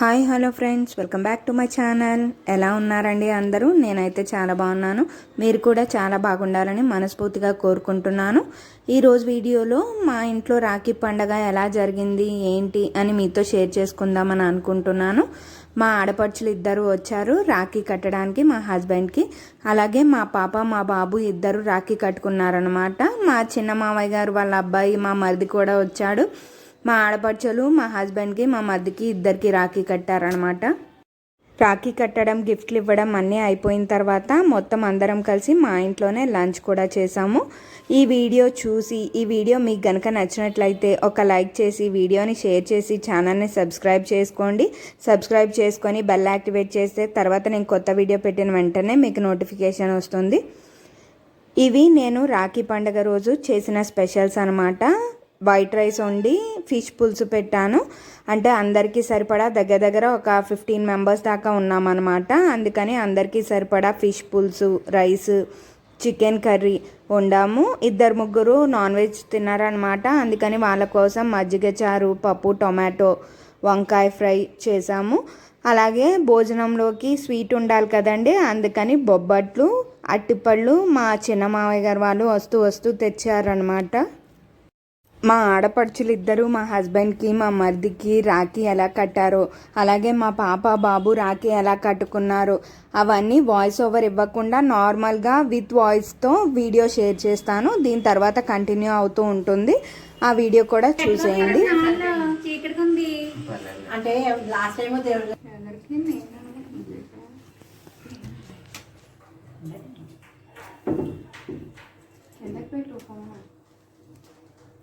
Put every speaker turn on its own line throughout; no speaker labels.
Hi hello friends. Welcome back to my channel. ఎలా ఉన్నారండి అందరూ? నేనైతే చాలా బాగున్నాను. మీరు కూడా చాలా బాగుండాలని మనస్ఫూర్తిగా కోరుకుంటున్నాను. ఈరోజు వీడియోలో మా ఇంట్లో రాఖీ పండగ ఎలా జరిగింది ఏంటి అని మీతో షేర్ చేసుకుందామని అనుకుంటున్నాను. మా ఆడపడుచులు ఇద్దరు వచ్చారు రాఖీ కట్టడానికి మా హస్బెండ్కి. అలాగే మా పాప మా బాబు ఇద్దరు రాఖీ కట్టుకున్నారనమాట మా చిన్న మామయ్య గారు వాళ్ళ అబ్బాయి మా మరిది కూడా వచ్చాడు. మా ఆడపడుచులు మా హస్బెండ్కి మా మద్దకి ఇద్దరికి రాఖీ కట్టారనమాట రాఖీ కట్టడం గిఫ్ట్లు ఇవ్వడం అన్నీ అయిపోయిన తర్వాత మొత్తం అందరం కలిసి మా ఇంట్లోనే లంచ్ కూడా చేసాము ఈ వీడియో చూసి ఈ వీడియో మీకు గనక నచ్చినట్లయితే ఒక లైక్ చేసి వీడియోని షేర్ చేసి ఛానల్ని సబ్స్క్రైబ్ చేసుకోండి. సబ్స్క్రైబ్ చేసుకొని బెల్ యాక్టివేట్ చేస్తే తర్వాత నేను కొత్త వీడియో పెట్టిన వెంటనే మీకు నోటిఫికేషన్ వస్తుంది. ఇవి నేను రాఖీ పండగ రోజు చేసిన స్పెషల్స్ అనమాట వైట్ రైస్ వండి ఫిష్ పులుసు పెట్టాను. అంటే అందరికీ సరిపడా దగ్గర దగ్గర ఒక ఫిఫ్టీన్ మెంబర్స్ దాకా ఉన్నామన్నమాట. అందుకని అందరికీ సరిపడా ఫిష్ పులుసు రైస్ చికెన్ కర్రీ వండాము. ఇద్దరు ముగ్గురు నాన్ వెజ్ తిన్నారనమాట అందుకని వాళ్ళ కోసం మజ్జిగ చారు పప్పు టొమాటో వంకాయ ఫ్రై చేసాము అలాగే భోజనంలోకి స్వీట్ ఉండాలి కదండి. అందుకని బొబ్బట్లు అట్టిపళ్ళు మా చిన్న మావయ్య గారు వాళ్ళు వస్తూ వస్తూ తెచ్చారనమాట మా ఆడపడుచులు ఇద్దరు మా హస్బెండ్కి మా మరిదికి రాఖీ ఎలా కట్టారో అలాగే మా పాప బాబు రాఖీ ఎలా కట్టుకున్నారో అవన్నీ వాయిస్ ఓవర్ ఇవ్వకుండా నార్మల్గా విత్ వాయిస్తో వీడియో షేర్ చేస్తాను. దీని తర్వాత కంటిన్యూ అవుతూ ఉంటుంది. ఆ వీడియో కూడా చూసేయండి.
అంటే లాస్ట్ టైం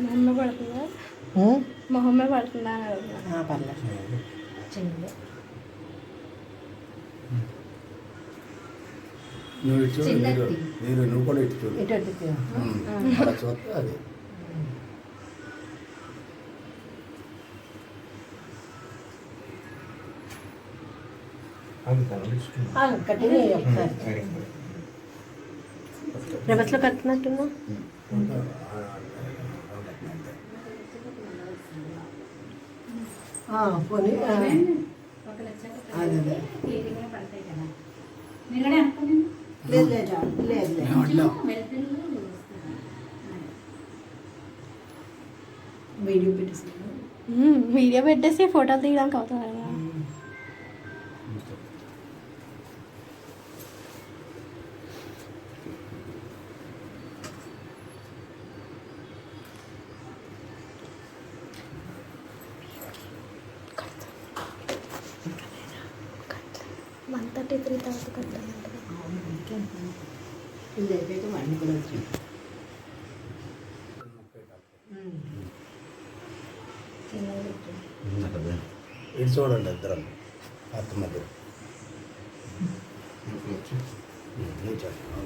మొహమ్మ పడుతుందా? మొహమ్మ పడుతుందా అని అడుగుతున్నా.
పర్లేదు చిన్నది
నువ్వు నీరు నీరు నువ్వు కూడా ఇటు చూడు. అలా చూస్తే అది.
రివర్స్లో కట్టినట్టున్నా
ఉంటా, ఆ, అంతే.
ఆ, పోనీ. లేదు లేదు లేదు లేదు. వీడియో
వీడియో పెట్టేసి ఫోటోలు తీయడానికి అవుతుంది థర్టీ త్రీ తర్వాత కట్టాలంట
ఇది కూడా
ఇటు చూడండి ఇద్దరం. అత్త మధ్య నువ్వు చెప్పు.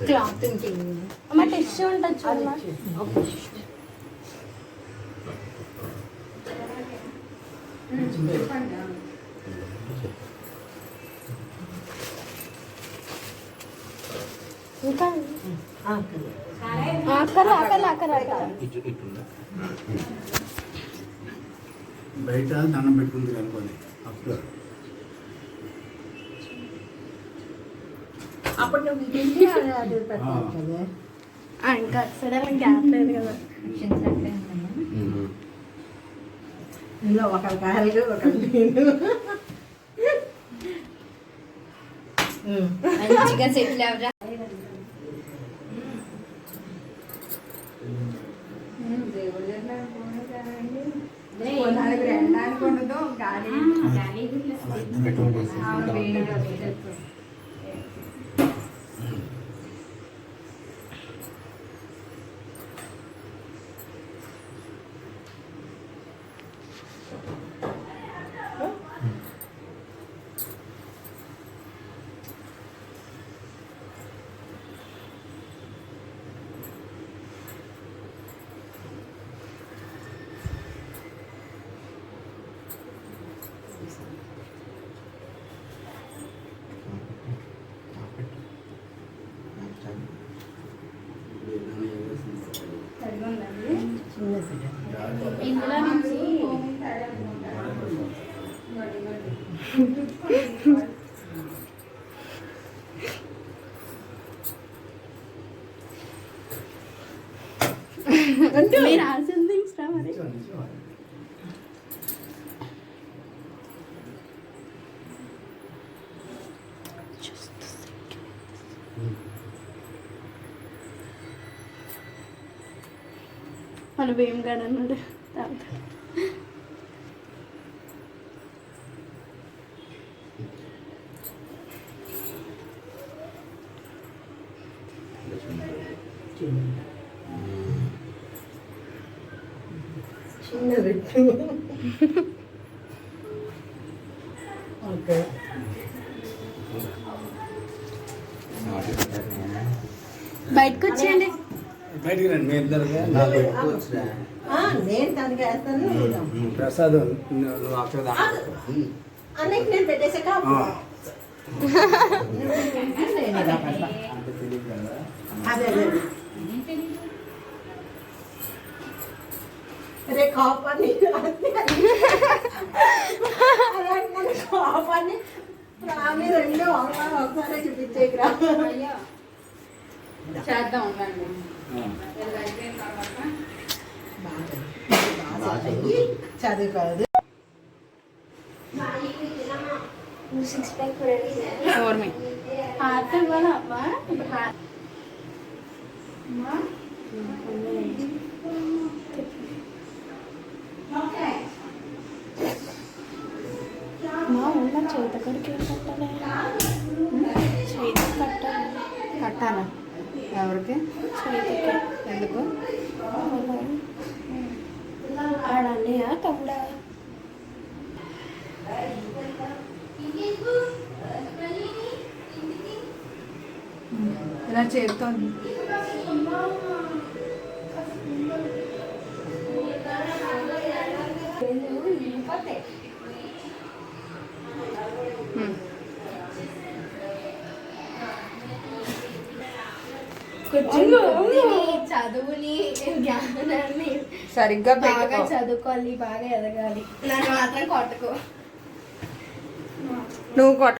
క్లాత్ అమ్మ టిష్యూ ఉంటుంది చూడమ్మా ఇంకా
బయట దండం పెట్టుకుంది అనుకోని అప్పుడు.
ఇంకా సడన్ గ్యాప్ లేదు కదా.
ఇందులో ఒకరి కాయలు ఒకరి
మంచిగా సెటిల్ అవరా
అలా ఇద్దరు పెట్టుకుంటుంది
చిన్న బిడ్డ
ఇందులో నుంచి మీరు ఇష్టం మరి? మన భీమ్ అన్నాడు
చిన్న ఓకే.
బయటకు వచ్చేయండి
బయటికి రండి మీ ఇద్దరుగా నాకు
ఆ, నేను తనకి వేస్తాను నువ్వు
ప్రసాద్ నువ్వు అక్కడ
అన్నకి నేను పెట్టేసాక
ఆ.
నేను ఇలా పెడతా
అంటే తెలియదు కదా
అదే. అదే రే కాపాని అలాంటి కాపాని ప్రాణి రెండు ఒకసారి ఒకసారి చూపించేకిరా
చేద్దాం
హార్ట్ అమ్మా? మా ఉన్న చేత కడికి కట్టాలి చేత కట్టాలి.
కట్టాలా? ఎవరికి?
చేతికి.
ఎందుకు?
ఆడన్నయ్య తమ్ముడా?
ఇలా చేరుతోంది
కూర్చుని చదువుని జ్ఞానాన్ని
సరిగ్గా
బాగా చదువుకోవాలి బాగా ఎదగాలి. నన్ను మాత్రం కొట్టుకో.
నువ్వు కొట్ట.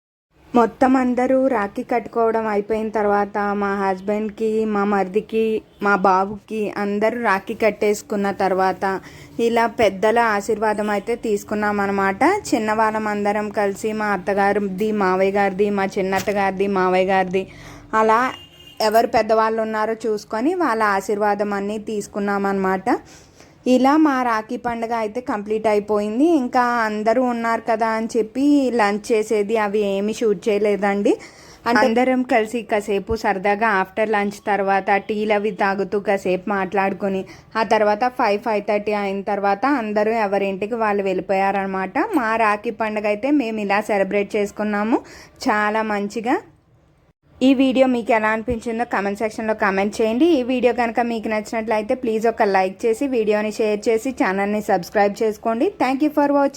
మొత్తం అందరూ రాఖీ కట్టుకోవడం అయిపోయిన తర్వాత మా హస్బెండ్కి మా మరిదికి మా బాబుకి అందరూ రాఖీ కట్టేసుకున్న తర్వాత ఇలా పెద్దల ఆశీర్వాదం అయితే తీసుకున్నాం అనమాట చిన్నవాళ్ళం అందరం కలిసి మా అత్తగారిది మావయ్య గారిది మా చిన్నత్త గారిది మావయ్య గారిది అలా ఎవరు పెద్దవాళ్ళు ఉన్నారో చూసుకొని వాళ్ళ ఆశీర్వాదం అన్నీ తీసుకున్నాం అనమాట ఇలా మా రాఖీ పండుగ అయితే కంప్లీట్ అయిపోయింది. ఇంకా అందరూ ఉన్నారు కదా అని చెప్పి లంచ్ చేసేది అవి ఏమీ షూట్ చేయలేదండి. అందరం కలిసి కాసేపు సరదాగా ఆఫ్టర్ లంచ్ తర్వాత టీలు అవి తాగుతూ కాసేపు మాట్లాడుకొని ఆ తర్వాత ఫైవ్ ఫైవ్ థర్టీ అయిన తర్వాత అందరూ ఎవరింటికి వాళ్ళు వెళ్ళిపోయారనమాట మా రాఖీ పండుగ అయితే మేము ఇలా సెలబ్రేట్ చేసుకున్నాము. చాలా మంచిగా ఈ వీడియో మీకు ఎలా అనిపించిందో కమెంట్ సెక్షన్లో కమెంట్ చేయండి. ఈ వీడియో కనుక మీకు నచ్చినట్లయితే ప్లీజ్ ఒక లైక్ చేసి వీడియోని షేర్ చేసి ఛానల్ని సబ్స్క్రైబ్ చేసుకోండి. Thank you for watching